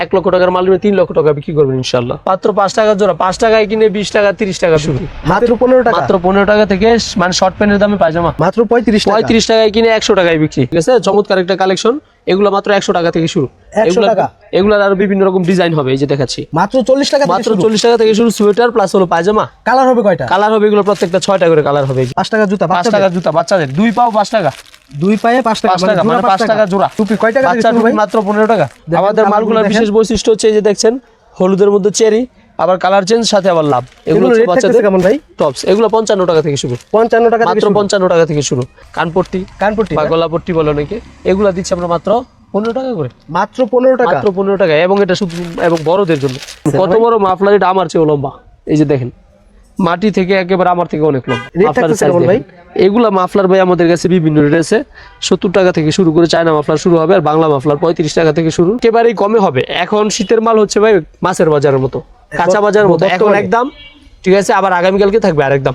এক লক্ষ টাকার মাল তিন লক্ষ টাকা বিক্রি করবেন ইনশাল্লাহ মাত্র পাঁচ টাকা জোড়া পাঁচ টাকায় কিনে বিশ টাকা তিরিশ টাকা শুরু মাত্র পনেরো টাকা? মাত্র পনেরো টাকা থেকে মানে শর্ট প্যান্টের দামে পায়জামা। মাত্র পঁয়ত্রিশ পঁয়ত্রিশ টাকায় কিনে একশো টাকায় বিক্রি। ঠিক আছে? চমৎকার একটা কালেকশন এগুলো মাত্র একশো টাকা থেকে শুরু। 100 এগুলা- টাকা? এগুলার আরও বিভিন্ন রকম ডিজাইন হবে এই যে দেখাচ্ছি। মাত্র চল্লিশ টাকা মাত্র চল্লিশ টাকা থেকে শুরু সোয়েটার প্লাস হলো পায়জামা। কালার হবে কয়টা? কালার হবে এগুলো প্রত্যেকটা ছয়টা করে কালার হবে। পাঁচ টাকা জুতা পাঁচ টাকা জুতা বাচ্চাদের। দুই পাও পাঁচ টাকা। দুই পায়ে পাঁচ টাকা টাকা মানে পাঁচ টাকা। জোড়া। টুপি কয় টাকা মাত্র পনেরো টাকা। আমাদের মালগুলোর বিশেষ বৈশিষ্ট্য হচ্ছে এই যে দেখছেন হলুদের মধ্যে চেরি আবার কালার চেঞ্জ সাথে আবার লাভ। এগুলো বাচ্চাদের কেমন ভাই? টপস এগুলো পঞ্চান্ন টাকা থেকে শুরু। পঞ্চান্ন টাকা থেকে মাত্র পঞ্চান্ন টাকা থেকে শুরু। কানপট্টি। কানপট্টি বা না? গলাপট্টি বলে অনেকে। এগুলো দিচ্ছি আমরা মাত্র পনেরো টাকা করে। মাত্র পনেরো টাকা? মাত্র পনেরো টাকা। এবং এটা শুধু এবং বড়দের জন্য। কত বড় মাফলার এটা আমার চেয়ে লম্বা। এই যে দেখেন। মাটি থেকে একেবারে আমার থেকে অনেক? দেখেন। এগুলা মাফলার ভাই আমাদের কাছে বিভিন্ন রেট আছে। সত্তর টাকা থেকে শুরু করে চায়না মাফলার শুরু হবে আর বাংলা মাফলার পঁয়ত্রিশ টাকা থেকে শুরু। একেবারেই কমে হবে। এখন শীতের মাল হচ্ছে ভাই মাছের বাজারের মতো। কাঁচা বাজারের মতো। এখন বর্তমানে? একদম ঠিক আছে আবার আগামীকালকে থাকবে আরেক দাম।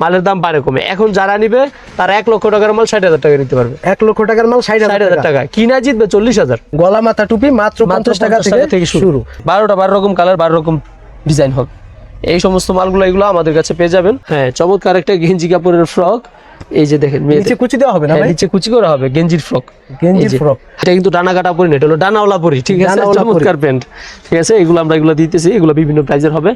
মালের দাম বাড়ে কমে। এখন যারা নিবে তারা এক লক্ষ টাকার মাল ষাট হাজার টাকা নিতে পারবে। এক লক্ষ টাকার মাল ষাট হাজার টাকা। কিনা জিতবে চল্লিশ হাজার। গলা মাথা টুপি মাত্র মাত্র পঞ্চাশ টাকা থেকে শুরু। বারোটা বারো রকম কালার বারো রকম ডিজাইন হবে। এই সমস্ত মালগুলো এগুলো আমাদের কাছে পেয়ে যাবেন। হ্যাঁ চমৎকার একটা গেঞ্জি কাপড়ের ফ্রক। এই যে দেখেন নিচে কুচি দেওয়া হবে না হ্যাঁ, ভাই? নিচে কুচি করা হবে গেঞ্জির ফ্রক। গেঞ্জির frock। এটা কিন্তু ডানা কাটা পরি না এটা হলো ডানাওয়ালা পরি ঠিক আছে? চমৎকার প্যান্ট। ঠিক আছে এগুলো আমরা এগুলো দিতেছি এগুলো বিভিন্ন প্রাইজের হবে।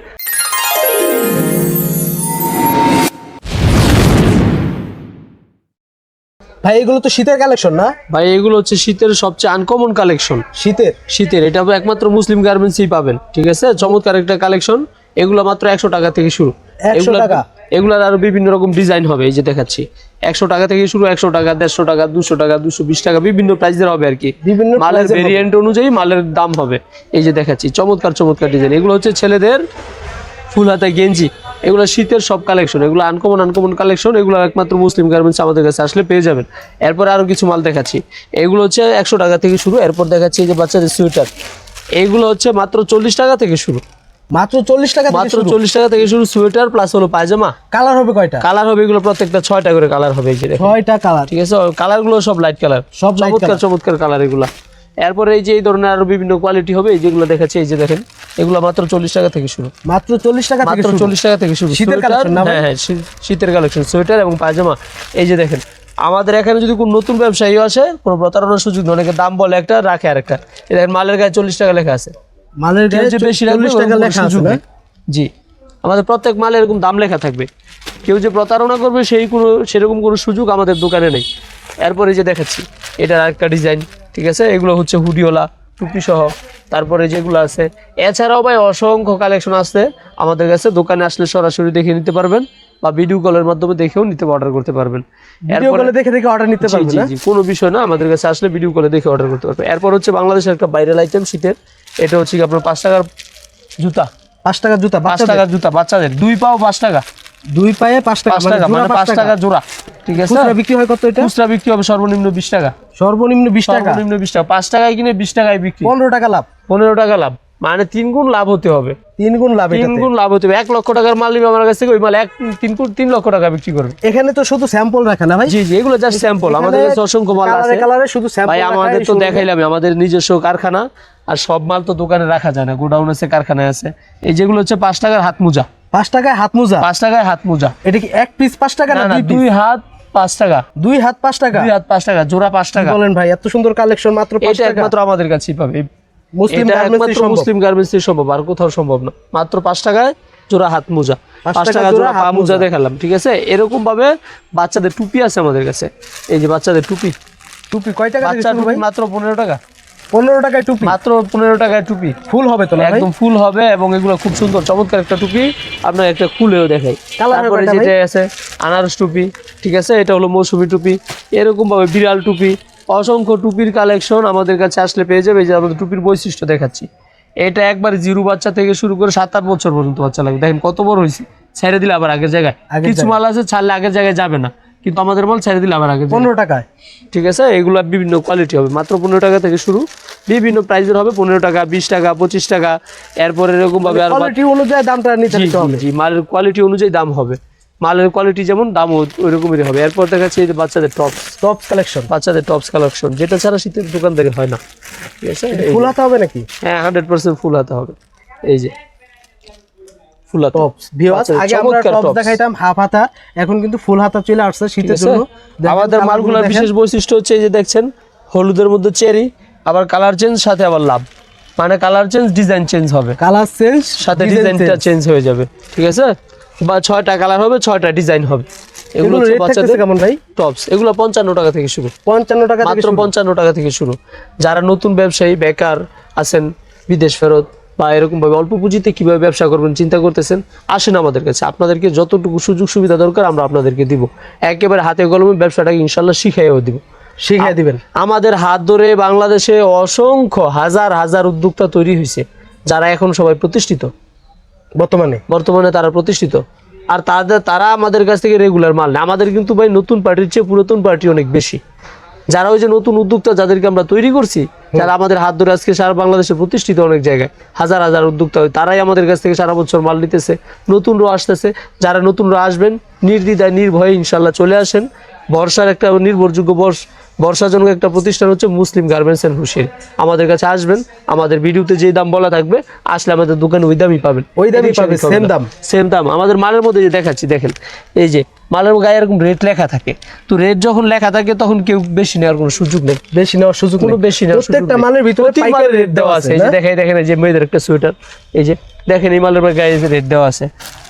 ভাই এগুলো তো শীতের কালেকশন না? ভাই এগুলো হচ্ছে শীতের সবচেয়ে আনকমন কালেকশন। শীতের? শীতের এটা একমাত্র মুসলিম গার্মেন্টসই পাবেন ঠিক আছে? চমৎকার একটা কালেকশন। এগুলো মাত্র একশো টাকা থেকে শুরু। 100 এগুলা- টাকা? এগুলার আরও বিভিন্ন রকম ডিজাইন হবে এই যে দেখাচ্ছি। একশো টাকা থেকে শুরু একশো টাকা দেড়শো টাকা দুশো টাকা দুশো বিশ টাকা বিভিন্ন প্রাইসের হবে আর কি। বিভিন্ন মালের। ভেরিয়েন্ট অনুযায়ী মালের দাম হবে। এই যে দেখাচ্ছি চমৎকার চমৎকার ডিজাইন এগুলো হচ্ছে ছেলেদের ফুল হাতে গেঞ্জি। এগুলো শীতের সব কালেকশন এগুলো আনকমন আনকমন কালেকশন এগুলো একমাত্র মুসলিম গার্মেন্টস আমাদের কাছে আসলে পেয়ে যাবেন। এরপর আরও কিছু মাল দেখাচ্ছি। এগুলো হচ্ছে একশো টাকা থেকে শুরু এরপর দেখাচ্ছি এই যে বাচ্চাদের সোয়েটার এগুলো হচ্ছে মাত্র চল্লিশ টাকা থেকে শুরু। মাত্র চল্লিশ টাকা মাত্র চল্লিশ টাকা থেকে শুরু সোয়েটার প্লাস হলো পায়জামা। কালার হবে কয়টা? কালার হবে এগুলো প্রত্যেকটা ছয়টা করে কালার হবে এই যে ছয়টা কালার ঠিক আছে কালারগুলো সব লাইট কালার সব চমৎকার চমৎকার কালার এগুলা। এরপরে এই যে এই ধরনের আরও বিভিন্ন কোয়ালিটি হবে এই যেগুলো দেখাচ্ছি এই যে দেখেন এগুলো মাত্র চল্লিশ টাকা থেকে শুরু। মাত্র চল্লিশ টাকা থেকে মাত্র শুরু। চল্লিশ টাকা থেকে শুরু। শীতের সোয়েটার, collection না ভাই? হ্যাঁ হ্যাঁ শীতের কালেকশন সোয়েটার এবং পায়জামা। এই যে দেখেন আমাদের এখানে যদি কোনো নতুন ব্যবসায়ী আসে কোনো প্রতারণার সুযোগ নেই অনেকে দাম বলে একটা রাখে আরেকটা। দেখেন মালের গায়ে চল্লিশ টাকা লেখা আছে। মালের গায়ে যে বেশি টাকা লেখা আছে। জি। আমাদের প্রত্যেক মালে এরকম দাম লেখা থাকবে। কেউ যে প্রতারণা করবে সেই কোনো সেরকম কোনো সুযোগ আমাদের দোকানে নেই। এরপরে যে দেখাচ্ছি এটার আরেকটা ডিজাইন ঠিক আছে? এগুলো হচ্ছে হুডিওলা টুপি সহ তারপরে যেগুলো আছে এছাড়াও ভাই অসংখ্য কালেকশন আছে। আমাদের কাছে দোকানে আসলে সরাসরি দেখে নিতে পারবেন। বা ভিডিও কলের মাধ্যমে দেখেও নিতে অর্ডার করতে পারবেন। ভিডিও কলে দেখে দেখে অর্ডার নিতে জি, পারবে জি, কোনো বিষয় না আমাদের কাছে আসলে ভিডিও করে দেখে অর্ডার করতে পারবেন। এরপর হচ্ছে বাংলাদেশের একটা ভাইরাল আইটেম শীতের এটা হচ্ছে কি আপনার পাঁচ টাকার জুতা। পাঁচ টাকার জুতা পাঁচ টাকার জুতা বাচ্চাদের। দুই পাও পাঁচ টাকা। দুই পায়ে পাঁচ টাকা পাঁচ মানে টাকা মানে পাঁচ টাকা জোড়া। ঠিক আছে? খুচরা বিক্রি হয় কত এটা? খুচরা বিক্রি হবে সর্বনিম্ন বিশ টাকা। সর্বনিম্ন বিশ টাকা। সর্বনিম্ন বিশ টাকা। পাঁচ টাকায় কিনে বিশ টাকায় বিক্রি। পনেরো টাকা লাভ। পনেরো টাকা লাভ। মানে তিন গুণ লাভ হতে হবে। তিন গুণ লাভ তিন গুণ লাভ হতে হবে। এক লক্ষ টাকার মাল নিবে আমার কাছ ওই মাল এক তিন গুণ তিন লক্ষ টাকা বিক্রি করবে। এখানে তো শুধু স্যাম্পল রাখা না ভাই? জি জি এগুলো জাস্ট স্যাম্পল আমাদের কাছে অসংখ্য মাল আছে। কালারে শুধু স্যাম্পল ভাই আমাদের তো দেখাইলাম আমাদের নিজস্ব কারখানা আর সব মাল তো দোকানে রাখা যায় না গোডাউন আছে কারখানায় আছে। এই যেগুলো হচ্ছে পাঁচ টাকার হাত মোজা। পাঁচ টাকায় হাত মোজা? পাঁচ টাকায় হাত মোজা। এটা কি এক পিস পাঁচ টাকা না দুই হাত পাঁচ টাকা। দুই হাত পাঁচ টাকা? দুই হাত পাঁচ টাকা জোড়া পাঁচ টাকা। বলেন ভাই এত সুন্দর কালেকশন মাত্র পাঁচ এটা টাকা। একমাত্র আমাদের কাছেই পাবে। মুসলিম গার্মেন্টসই সম্ভব। মুসলিম গার্মেন্টস সম্ভব আর কোথাও সম্ভব না। মাত্র পাঁচ টাকায় জোড়া হাত মোজা। পাঁচ টাকা জোড়া পা মোজা। দেখালাম ঠিক আছে? এরকম ভাবে বাচ্চাদের টুপি আছে আমাদের কাছে। এই যে বাচ্চাদের টুপি। টুপি কয় টাকা বাচ্চা টুপি মাত্র পনেরো টাকা। পনেরো টাকায় টুপি? মাত্র পনেরো টাকায় টুপি। ফুল হবে তো একদম ফুল হবে এবং এগুলো খুব সুন্দর চমৎকার একটা টুপি। আপনার একটা খুলেও দেখাই। তারপরে যেটা আছে আনারস টুপি ঠিক আছে? এটা হলো মৌসুমি টুপি। এরকম ভাবে বিড়াল টুপি অসংখ্য টুপির কালেকশন আমাদের কাছে আসলে পেয়ে যাবে এই যে আমাদের টুপির বৈশিষ্ট্য দেখাচ্ছি। এটা একবার জিরো বাচ্চা থেকে শুরু করে সাত আট বছর পর্যন্ত বাচ্চা লাগে দেখেন কত বড় হয়েছে। ছেড়ে দিলে আবার আগের জায়গায়। কিছু মাল আছে ছাড়লে আগের জায়গায় যাবে না। কিন্তু আমাদের মাল ছেড়ে দিলে আবার আগে পনেরো টাকায়। ঠিক আছে এগুলো বিভিন্ন কোয়ালিটি হবে। মাত্র পনেরো টাকা থেকে শুরু। বিভিন্ন প্রাইজের হবে পনেরো টাকা বিশ টাকা পঁচিশ টাকা। এরপরে এরকম ভাবে আর কোয়ালিটি অনুযায়ী দামটা নিতে হবে। জি, মালের কোয়ালিটি অনুযায়ী দাম হবে। মালের কোয়ালিটি যেমন দাম ওই রকমেরই হবে। এরপর দেখাচ্ছে এই যে বাচ্চাদের টপস টপস কালেকশন বাচ্চাদের টপস কালেকশন যেটা ছাড়া শীতের দোকানদারি হয় না। ঠিক আছে? ফুল। হাতা হবে নাকি? হ্যাঁ হান্ড্রেড পার্সেন্ট ফুল হাতে হবে। এই যে ফুল হাতা। টপস ভিউয়ার্স আগে আমরা টপস দেখাইতাম হাফ হাতা এখন কিন্তু ফুল হাতা চলে আসছে শীতের আছে? জন্য। আমাদের colourগুলো মালগুলোর বিশেষ বৈশিষ্ট্য হচ্ছে এই যে দেখছেন হলুদের মধ্যে চেরি আবার কালার চেঞ্জ সাথে আবার লাভ মানে কালার চেঞ্জ ডিজাইন চেঞ্জ হবে। কালার চেঞ্জ সাথে ডিজাইনটা চেঞ্জ হয়ে যাবে। ঠিক আছে? বা ছয়টা কালার হবে ছয়টা ডিজাইন হবে। এগুলো বাচ্চাদের কেমন ভাই? টপস এগুলো পঞ্চান্ন টাকা থেকে শুরু। পঞ্চান্ন টাকা থেকে মাত্র। পঞ্চান্ন টাকা থেকে শুরু। যারা নতুন ব্যবসায়ী বেকার আছেন বিদেশ ফেরত বা এরকম ভাবে অল্প পুঁজিতে কীভাবে ব্যবসা করবেন চিন্তা করতেছেন আসেন আমাদের কাছে। আপনাদেরকে যতটুকু সুযোগ সুবিধা দরকার আমরা আপনাদেরকে দিব। একেবারে হাতে কলমে ব্যবসাটাকে ইনশাল্লাহ শিখাইও দিব। শিখিয়ে দিবেন। আমাদের হাত ধরে বাংলাদেশে অসংখ্য হাজার হাজার উদ্যোক্তা তৈরি হয়েছে যারা এখন সবাই প্রতিষ্ঠিত। বর্তমানে? বর্তমানে তারা প্রতিষ্ঠিত। আর তাদের তারা আমাদের কাছ থেকে রেগুলার মাল নেয়। আমাদের কিন্তু ভাই নতুন পার্টির চেয়ে পুরাতন পার্টি অনেক বেশি। যারা ওই যে নতুন উদ্যোক্তা যাদেরকে আমরা তৈরি করছি যারা আমাদের হাত ধরে আজকে সারা বাংলাদেশে প্রতিষ্ঠিত অনেক জায়গায় হাজার হাজার উদ্যোক্তা হয় তারাই আমাদের কাছ থেকে সারা বছর মাল নিতেছে। নতুনরা আসতেছে। যারা নতুনরা আসবেন নির্দ্বিধায় নির্ভয়ে ইনশাল্লাহ চলে আসেন। বর্ষার একটা নির্ভরযোগ্য বর্ষ। বর্ষাজনক একটা প্রতিষ্ঠান হচ্ছে মুসলিম গার্মেন্টস অ্যান্ড হুশিয়ার। আমাদের কাছে আসবেন আমাদের ভিডিওতে যে দাম বলা থাকবে আসলে আমাদের দোকানে ওই দামই পাবেন। ওই দামই এদিক পাবে, সেদিক হবে same না। দাম। সেম দাম। আমাদের মালের মধ্যে যে দেখাচ্ছি দেখেন এই যে মালের গায়ে এরকম রেট লেখা থাকে। তো রেট যখন লেখা থাকে তখন কেউ বেশি নেওয়ার কোনো সুযোগ নেই। বেশি নেওয়ার সুযোগ কোনো বেশি নেওয়ার প্রত্যেকটা মালের ভিতরে পাইকারি মালের রেট দেওয়া আছে এই যে? দেখেন দেখেন এই যে মেয়েদের একটা সোয়েটার এই যে দেখেন এই মালের গায়ে যে রেট দেওয়া আছে।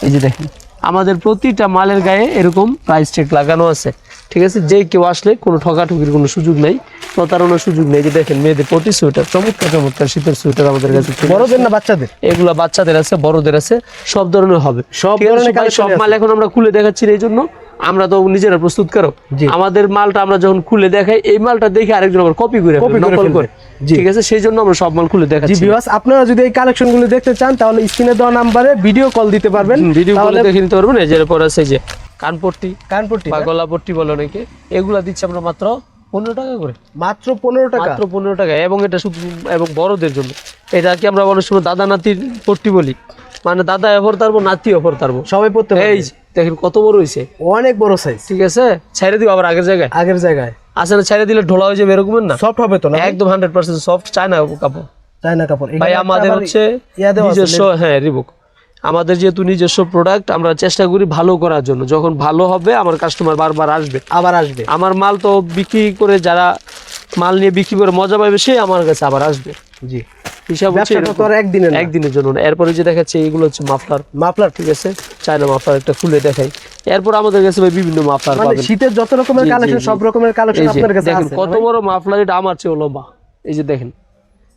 এই যে দেখেন আমাদের প্রতিটা মালের গায়ে এরকম প্রাইস চেক লাগানো আছে। ঠিক আছে? যে কেউ আসলে কোনো ঠকাঠকির কোনো সুযোগ নেই প্রতারণার সুযোগ নেই। যে দেখেন মেয়েদের প্রতি সোয়েটার চমৎকার চমৎকার শীতের সোয়েটার আমাদের কাছে বড়দের না বাচ্চাদের? এগুলা বাচ্চাদের আছে বড়দের আছে সব ধরনের হবে। সব ধরনের সব মাল এখন আমরা খুলে দেখাচ্ছি এই জন্য আমরা তো নিজেরা প্রস্তুত করো আমাদের মালটা আমরা যখন খুলে দেখাই এই মালটা দেখে আরেকজন আবার কপি করে করে নকল করে। ঠিক আছে? সেই জন্য আমরা সব মাল খুলে জি দেখাচ্ছি ভিউয়ার্স আপনারা যদি এই কালেকশনগুলো দেখতে চান তাহলে স্ক্রিনে দেওয়া নাম্বারে ভিডিও কল দিতে পারবেন। ভিডিও কল দেখে নিতে পারবেন এই যে এরপর আছে যে কানপট্টি কানপট্টি বা গলাপট্টি বলে অনেকে। এগুলা দিচ্ছি আমরা মাত্র পনেরো টাকা করে। মাত্র পনেরো টাকা? মাত্র পনেরো টাকা এবং এটা শুধু এবং বড়দের জন্য। এটা কি আমরা অনেক সময় দাদা নাতির পট্টি বলি? মানে দাদা এফর তারবো নাতি এফর তারবো। সবাই পড়তে। এই দেখেন কত বড় হয়েছে অনেক বড় সাইজ ঠিক আছে? ছেড়ে দিব আবার আগের জায়গায়। আগের জায়গায়। আসলে না ছেড়ে দিলে ঢোলা হয়ে যাবে এরকম না? সফট হবে তো না একদম হান্ড্রেড পার্সেন্ট সফট চায় না কাপড়। চায়না কাপড়। ভাই আমাদের হচ্ছে নিজস্ব হ্যাঁ রিবুক আমাদের যেহেতু নিজস্ব প্রোডাক্ট আমরা চেষ্টা করি ভালো করার জন্য। যখন ভালো হবে আমার কাস্টমার বারবার আসবে। আবার আসবে। আমার মাল তো বিক্রি করে যারা মাল নিয়ে বিক্রি করে মজা পাবে সে আমার কাছে আবার আসবে। জি। হিসাব হচ্ছে ব্যবসাটা তো আর এরকম। একদিনের একদিনের জন্য না। এরপরে যে দেখাচ্ছে এগুলো হচ্ছে মাফলার। মাফলার। ঠিক আছে? চায়না মাফলার একটা খুলে দেখাই। এরপর আমাদের কাছে ভাই বিভিন্ন মাফলার মানে পাবেন। শীতের যত রকমের কালেকশন সব রকমের কালেকশন আপনার কাছে আছে। কত বড় মাফলার এটা আমার চেয়ে লম্বা। এই যে দেখেন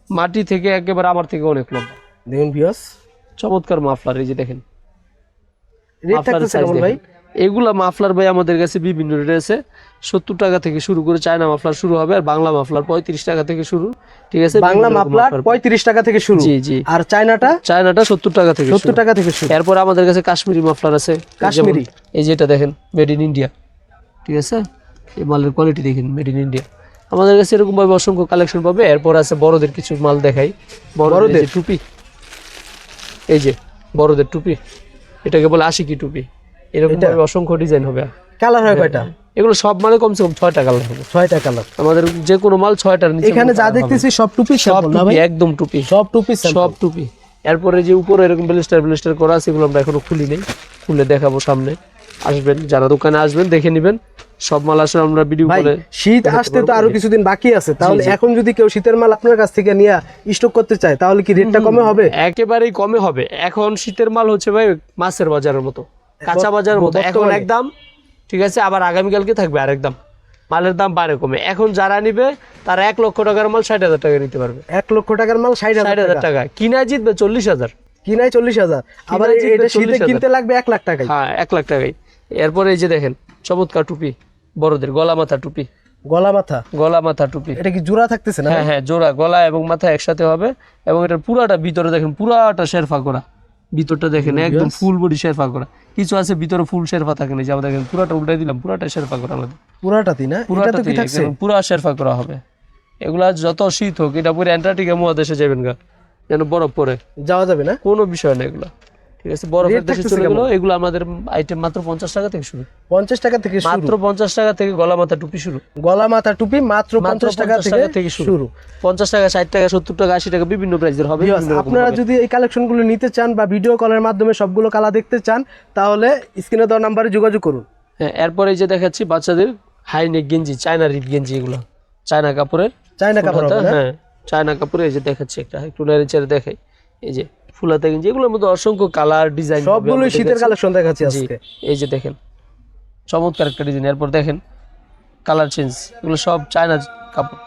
মাটি থেকে একেবারে আমার থেকে অনেক লম্বা। দেখুন ভিউয়ার্স চমৎকার মাফলার এই যে দেখেন। এগুলা মাফলার ভাই আমাদের কাছে বিভিন্ন রেট আছে। সত্তর টাকা থেকে শুরু করে চায়না মাফলার শুরু হবে আর বাংলা মাফলার পঁয়ত্রিশ টাকা থেকে শুরু। ঠিক আছে? বাংলা মাফলার। পঁয়ত্রিশ টাকা থেকে শুরু। জি জি। আর চায়নাটা? চায়নাটা সত্তর টাকা থেকে সত্তর টাকা থেকে শুরু। এরপর আমাদের কাছে কাশ্মীরি মাফলার আছে। কাশ্মীরি? এই যেটা দেখেন মেড ইন ইন্ডিয়া ঠিক আছে? এই মালের কোয়ালিটি দেখেন মেড ইন ইন্ডিয়া আমাদের কাছে এরকম ভাবে অসংখ্য কালেকশন পাবে। এরপর আছে বড়দের কিছু মাল দেখাই। বড়দের? টুপি। এই যে বড়দের টুপি এটাকে বলে আশিকি টুপি। এরকম অসংখ্য ডিজাইন হবে। কালার হয় কয়টা? এগুলো সব মালে কমসে কম ছয়টা কালার হবে। ছয়টা কালার। আমাদের যে কোনো মাল ছয়টার নিচে এখানে যা দেখতেছি সব টুপি সব টুপি একদম টুপি। সব টুপি সব সব টুপি। এরপরে যে উপরে এরকম ব্লিস্টার ব্লিস্টার করা আছে এগুলো আমরা এখনও খুলি নেই। খুলে দেখাবো সামনে। আসবেন যারা দোকানে আসবেন দেখে নেবেন। সব মাল আসলে আমরা ভিডিও করে শীত আসতে তো আরও কিছুদিন বাকি আছে। তাহলে এখন যদি কেউ শীতের মাল আপনার কাছ থেকে নিয়ে স্টক করতে চায় তাহলে কি রেটটা কমে হবে? একেবারেই কমে হবে। এখন শীতের মাল হচ্ছে ভাই মাছের বাজারের মতো। কাঁচা বাজারের মতো। এখন। একদম ঠিক আছে আবার আগামীকালকে থাকবে আরেক দাম। মালের দাম বাড়ে কমে। এখন যারা নিবে তারা এক লক্ষ টাকার মাল ষাট হাজার টাকা নিতে পারবে। এক লক্ষ টাকার মাল ষাট ষাট হাজার টাকা। টাকা। কিনায় জিতবে চল্লিশ হাজার। কিনাই চল্লিশ হাজার। আবার এটা শীতে কিনতে লাগবে এক লাখ টাকায়। হ্যাঁ এক লাখ টাকাই এরপরে এই যে দেখেন চমৎকার টুপি। বড়দের গলা মাথা টুপি। গলা মাথা? গলা মাথা টুপি। এটা কি জোড়া থাকতেছে না হ্যাঁ হ্যাঁ জোড়া গলা এবং মাথা একসাথে হবে এবং এটার পুরাটা ভিতরে দেখেন পুরাটা শেরফা করা। ভিতরটা দেখেন একদম ফুল বডি শেরফা করা। কিছু আছে ভিতরে ফুল শেরফা থাকে না যেমন দেখেন পুরাটা উল্টাই দিলাম পুরাটা শেরফা করা আমাদের। পুরাটাতি না? এটা তো পুরাটা কি থাকছে? পুরা শেরফা করা হবে। এগুলা যত শীত হোক এটা পুরো অ্যান্টার্কটিকা মহাদেশে যাবেন গা। যেন বরফ পরে যাওয়া যাবে না? কোনো বিষয় না এগুলা। ঠিক আছে বরফের দেশে চলে? গেলো এগুলো আমাদের আইটেম মাত্র পঞ্চাশ টাকা থেকে শুরু। পঞ্চাশ টাকা থেকে মাত্র পঞ্চাশ টাকা থেকে গলা মাথা টুপি শুরু। গলা মাথা টুপি মাত্র পঞ্চাশ টাকা থেকে শুরু। পঞ্চাশ টাকা ষাট টাকা সত্তর টাকা আশি টাকা বিভিন্ন প্রাইসের হবে আপনারা যদি এই কালেকশনগুলো নিতে চান বা ভিডিও কলের মাধ্যমে সবগুলো কালা দেখতে চান তাহলে স্ক্রিনে দেওয়া নাম্বারে যোগাযোগ করুন। হ্যাঁ এরপরে এই যে দেখাচ্ছি বাচ্চাদের হাই নেক গেঞ্জি চায়না রিপ গেঞ্জি এগুলো। চায়না কাপড়ের চায়না কাপড়? হ্যাঁ চায়না কাপড়ে এই যে দেখাচ্ছি একটা একটু নেড়ে চেড়ে দেখাই। এই যে ফুলাতে গেঞ্জি এগুলোর মধ্যে অসংখ্য কালার ডিজাইন সবগুলোই শীতের কালেকশন দেখাচ্ছি আজকে। এই যে দেখেন চমৎকার একটা ডিজাইন এরপর দেখেন কালার চেঞ্জ এগুলো সব চায়না কাপড়।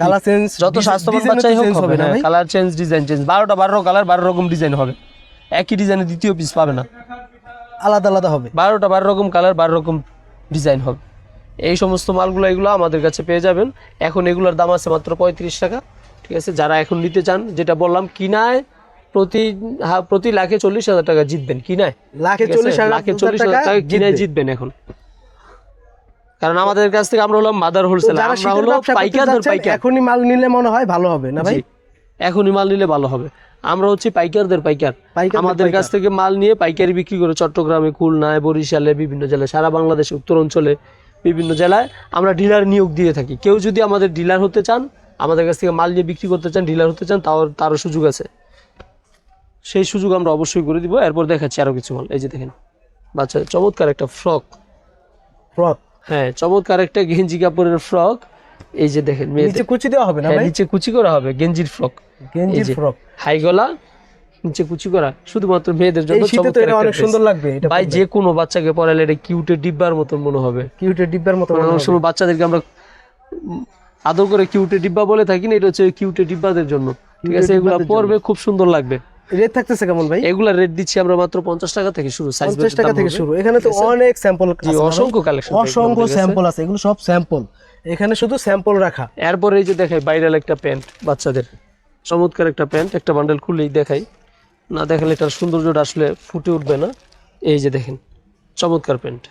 কালার চেঞ্জ যত স্বাস্থ্যবান বাচ্চাই হোক হবে না কালার চেঞ্জ ডিজাইন চেঞ্জ বারোটা বারো কালার বারো রকম ডিজাইন হবে। একই ডিজাইনে দ্বিতীয় পিস পাবে না। আলাদা আলাদা হবে। বারোটা বারো রকম কালার বারো রকম ডিজাইন হবে। এই সমস্ত মালগুলো এগুলো আমাদের কাছে পেয়ে যাবেন। এখন এগুলোর দাম আছে মাত্র পঁয়ত্রিশ টাকা। ঠিক আছে যারা এখন নিতে চান যেটা বললাম কিনায় প্রতি প্রতি লাখে চল্লিশ হাজার টাকা জিতবেন কিনায় লাখে চল্লিশ লাখে চল্লিশ হাজার টাকা কিনায় জিতবেন। এখন। কারণ আমাদের কাছ থেকে আমরা হলাম মাদার হোলসেল আমরা হলো পাইকার পাইকার। এখনই মাল নিলে মনে হয় ভালো হবে না ভাই? এখনই মাল নিলে ভালো হবে। আমরা হচ্ছে পাইকারদের পাইকার। আমাদের কাছ থেকে মাল নিয়ে পাইকারি বিক্রি করে চট্টগ্রামে খুলনায় বরিশালে বিভিন্ন জেলায় সারা বাংলাদেশে উত্তর অঞ্চলে বিভিন্ন জেলায় আমরা ডিলার নিয়োগ দিয়ে থাকি। কেউ যদি আমাদের ডিলার হতে চান আমাদের কাছ থেকে মাল নিয়ে বিক্রি করতে চান ডিলার হতে চান তাও তারও সুযোগ আছে। সেই সুযোগ আমরা অবশ্যই করে দিব। এরপর দেখাচ্ছি আরও কিছু মাল। এই যে দেখেন বাচ্চা চমৎকার একটা ফ্রক। ফ্রক? হ্যাঁ চমৎকার একটা গেঞ্জি কাপড়ের ফ্রক। এই যে দেখেন নিচে কুচি দেওয়া হবে না হ্যাঁ, ভাই? নিচে কুচি করা হবে গেঞ্জির ফ্রক। গেঞ্জির ফ্রক। হাই গলা নিচে কুচি করা শুধুমাত্র মেয়েদের জন্য এই শীতে তো চমৎকার এটা অনেক সুন্দর লাগবে এটা ভাই যে কোনো বাচ্চাকে পরালে এটা কিউটের ডিব্বার মতন মনে হবে। কিউটের ডিব্বার মতো মানে মনে অনেক। সময় বাচ্চাদেরকে আমরা আদর করে কিউটে ডিব্বা বলে থাকি না এটা হচ্ছে কিউটে ডিব্বাদের জন্য। ঠিক আছে এগুলো পরবে খুব সুন্দর লাগবে। রেট থাকতেছে কেমন ভাই? এগুলা রেট দিচ্ছি আমরা মাত্র পঞ্চাশ টাকা থেকে শুরু সাইজ টাকা থেকে শুরু। এখানে তো অনেক স্যাম্পল অসংখ্য কালেকশন অসংখ্য স্যাম্পল আছে এগুলো সব স্যাম্পল এখানে শুধু স্যাম্পল রাখা। এরপরে এই যে দেখাই ভাইরাল একটা প্যান্ট বাচ্চাদের। চমৎকার একটা প্যান্ট একটা বান্ডেল খুললেই দেখাই। না দেখালে এটার সৌন্দর্যটা আসলে ফুটে উঠবে না। এই যে দেখেন চমৎকার প্যান্ট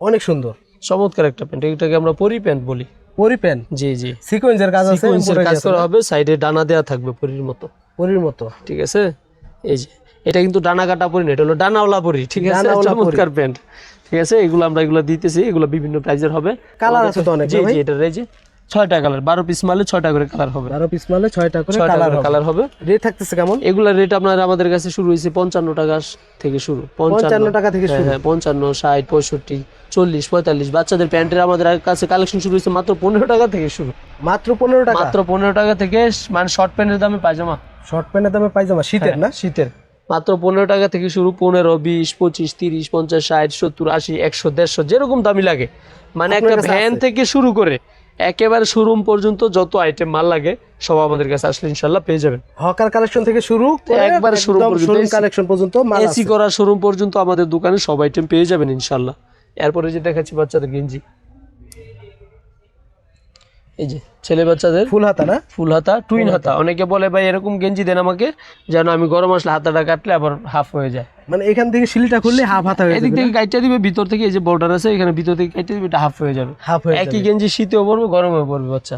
অনেক সুন্দর। চমৎকার একটা প্যান্ট এটাকে আমরা পরি প্যান্ট বলি। পরি প্যান জি জি। সিকোয়েন্সের কাজ আছে সিকোয়েন্সের কাজ করা হবে সাইডে ডানা দেয়া থাকবে পরির মতো। পরির মতো। ঠিক আছে? এই যে এটা কিন্তু ডানা কাটা পরি না এটা হলো ডানাওয়ালা পরি ঠিক আছে? চমৎকার প্যান্ট ঠিক আছে? এগুলো আমরা এগুলো দিতেছি এগুলো বিভিন্ন প্রাইজের হবে। কালার আছে তো অনেক জি জি এটা এই যে ছয়টা কালার বারো পিস মালে ছয়টা করে কালার হবে। বারো পিস মালে ছয়টা করে ছয়টা কালার করে হবে। কালার হবে। রেট থাকতেছে কেমন? এগুলার রেট আপনার আমাদের কাছে শুরু হয়েছে পঞ্চান্ন টাকা থেকে শুরু পঞ্চান্ন। টাকা থেকে হ্যাঁ, শুরু। হ্যাঁ পঞ্চান্ন ষাট পঁয়ষট্টি চল্লিশ পঁয়তাল্লিশ। বাচ্চাদের প্যান্টের আমাদের কাছে কালেকশন শুরু হয়েছে মাত্র পনেরো টাকা থেকে শুরু। মাত্র পনেরো টাকা? মাত্র পনেরো টাকা থেকে মানে শর্ট প্যান্টের দামে পায়জামা। শর্ট প্যান্টের দামে পাইজামা শীতের না? শীতের। মাত্র পনেরো টাকা থেকে শুরু পনেরো বিশ পঁচিশ তিরিশ পঞ্চাশ ষাট সত্তর আশি একশো দেড়শো যেরকম দামি লাগে। মানে একটা ভ্যান থেকে শুরু করে একেবারে শোরুম পর্যন্ত যত আইটেম মাল লাগে সব আমাদের কাছে আসলে ইনশাল্লাহ পেয়ে যাবেন। হকার কালেকশন থেকে শুরু একবারে পর্যন্ত শোরুম কালেকশন পর্যন্ত এসি করা শোরুম পর্যন্ত আমাদের দোকানে সব আইটেম পেয়ে যাবেন ইনশাল্লাহ এরপরে যে দেখাচ্ছি বাচ্চাদের গেঞ্জি। এই যে ছেলে বাচ্চাদের ফুল হাতা না? ফুল হাতা টুইন হাতা। অনেকে বলে ভাই এরকম গেঞ্জি দেন আমাকে যেন আমি গরম আসলে হাতাটা কাটলে আবার হাফ হয়ে যায়। মানে এখান থেকে শিলিটা খুললে হাফ হাতা হয়ে এদিক থেকে কাইটা দিবে ভিতর থেকে এই যে বর্ডার আছে এখানে ভিতর থেকে কাইটা দিবে এটা হাফ হয়ে যাবে। হাফ হয়ে একই গেঞ্জি শীতেও পড়বে গরমেও পড়বে বাচ্চা।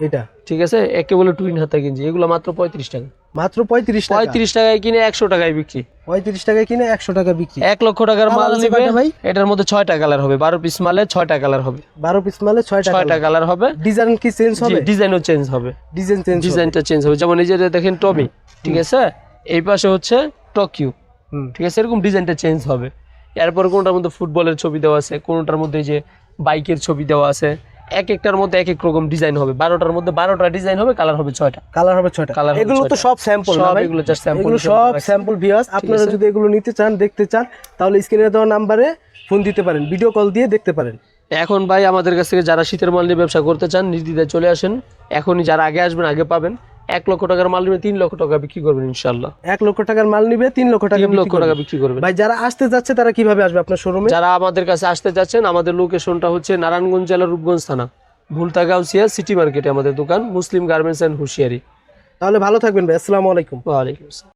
এটা। ঠিক আছে? একে বলে টুইন হাতা গেঞ্জি এগুলো মাত্র পঁয়ত্রিশ টাকা। মাত্র পঁয়ত্রিশ পঁয়ত্রিশ টাকায় কিনে একশো টাকায় বিক্রি। পঁয়ত্রিশ টাকায় কিনে একশো টাকা বিক্রি। এক লক্ষ টাকার মাল নিবে। ভাই? এটার মধ্যে ছয়টা কালার হবে। বারো পিস মালে ছয়টা কালার হবে। বারো পিস মালে ছয় ছয়টা কালার। হবে। ডিজাইন কি চেঞ্জ হবে? ডিজাইনও চেঞ্জ হবে। ডিজাইন চেঞ্জ ডিজাইনটা চেঞ্জ হবে। যেমন এই যে দেখেন টমি ঠিক আছে? এই পাশে হচ্ছে টোকিও। হুম। ঠিক আছে? এরকম ডিজাইনটা চেঞ্জ হবে। এরপর কোনটার মধ্যে ফুটবলের ছবি দেওয়া আছে কোনটার মধ্যে যে বাইকের ছবি দেওয়া আছে এক একটার মধ্যে এক এক রকম ডিজাইন হবে। বারোটার মধ্যে বারোটা ডিজাইন হবে কালার হবে ছয়টা। কালার হবে ছয়টা। কালার এগুলো তো। সব স্যাম্পল সব এগুলো জাস্ট স্যাম্পল এগুলো সব স্যাম্পল ভিউয়ার্স আপনারা যদি এগুলো নিতে চান দেখতে চান তাহলে স্ক্রিনে দেওয়া নাম্বারে ফোন দিতে পারেন। ভিডিও কল দিয়ে দেখতে পারেন। এখন ভাই আমাদের কাছ থেকে যারা শীতের মাল নিয়ে ব্যবসা করতে চান নির্দ্বিধায় চলে আসেন। এখনই যারা আগে আসবেন আগে পাবেন। এক লক্ষ টাকার মাল নিবে তিন লক্ষ টাকা বিক্রি করবেন ইনশাল্লাহ এক লক্ষ টাকার মাল নিবে তিন লক্ষ টাকা তিন লক্ষ টাকা বিক্রি করবেন। ভাই যারা আসতে যাচ্ছে তারা কীভাবে আসবে আপনার শোরুমে যারা আমাদের কাছে আসতে যাচ্ছেন আমাদের লোকেশনটা হচ্ছে নারায়ণগঞ্জ জেলার রূপগঞ্জ থানা ভুলতাগাউসিয়া সিটি মার্কেটে আমাদের দোকান মুসলিম গার্মেন্টস অ্যান্ড হুঁশিয়ারি। তাহলে ভালো থাকবেন ভাই আসসালামু আলাইকুম। ওয়ালাইকুম আসসালাম।